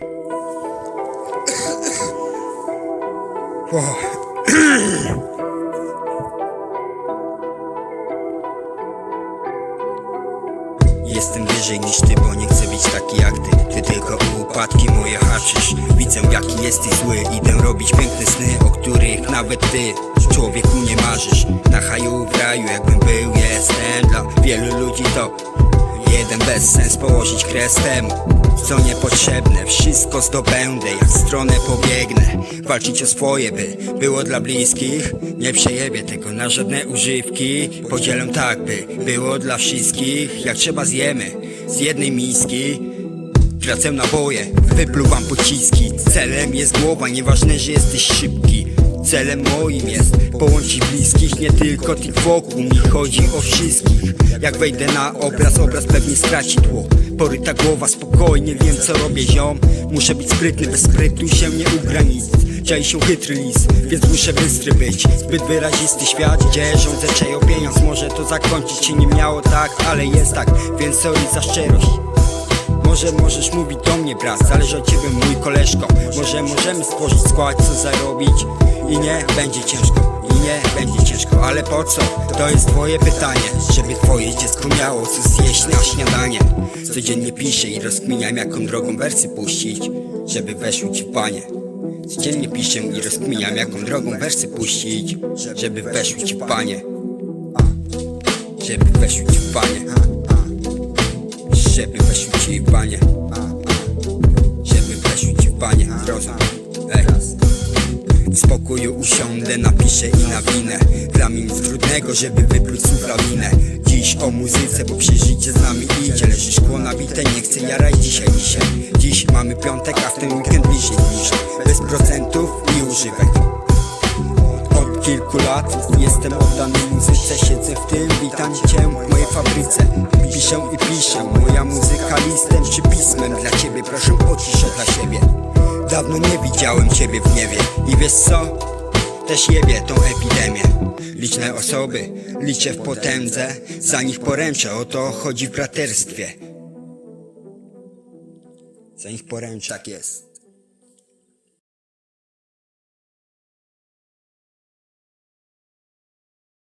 Jestem wyżej niż ty, bo nie chcę być taki jak ty. Ty tylko upadki moje haczysz. Widzę jaki jesteś zły. Idę robić piękne sny, o których nawet ty Człowieku nie marzysz. Na haju w raju jakbym był Jestem dla wielu ludzi to Jeden bezsens położyć kres temu Co niepotrzebne, wszystko zdobędę Jak stronę pobiegnę. Walczyć o swoje by było dla bliskich. Nie przejebię tego na żadne używki. Podzielę tak by było dla wszystkich. Jak trzeba zjemy z jednej miski. Tracę naboje, wypluwam pociski. Celem jest głowa, nieważne, że jesteś szybki Celem moim jest połączyć bliskich Nie tylko tych wokół, mi chodzi o wszystkich. Jak wejdę na obraz, obraz pewnie straci tło. Poryta głowa, spokojnie wiem co robię ziom. Muszę być sprytny, bez sprytu się nie ugra nic. Się chytry lis, więc muszę bystry być. Zbyt wyrazisty świat, gdzie rządzę o pieniądz. Może to zakończyć się nie miało tak, ale jest tak. Więc sorry za szczerość. Może możesz mówić do mnie brat, zależy od ciebie mój koleżko. Może możemy stworzyć skład, co zarobić I nie będzie ciężko, i nie będzie ciężko Ale po co? To jest twoje pytanie Żeby twoje dziecko miało co zjeść na śniadanie. Codziennie piszę i rozkminiam jaką drogą wersy puścić Żeby weszły ci w panie. Codziennie piszę i rozkminiam jaką drogą wersy puścić Żeby weszły ci w panie. Żeby weszły ci w panie. Żeby weszły ci w banie w spokoju usiądę, napiszę i nawinę Dla mnie nic trudnego, żeby wypluć słów lawinę. Dziś o muzyce, bo przeżycie z nami idzie. Leży szkło nabite, nie chcę jarać dzisiaj, dzisiaj Dziś mamy piątek, a w ten weekend bliżej, bliżej Bez procentów i używek od kilku lat jestem oddany muzyce. Siedzę w tym, witam cię w mojej fabryce. Piszę i piszę, moja muzyka listem czy pismem. Dla ciebie proszę o ciszę dla siebie Dawno nie widziałem ciebie w niebie I wiesz co? Też jebie tą epidemię. Liczne osoby, liczę w potędze. Za nich poręczę, o to chodzi w braterstwie. Za nich poręczę, tak jest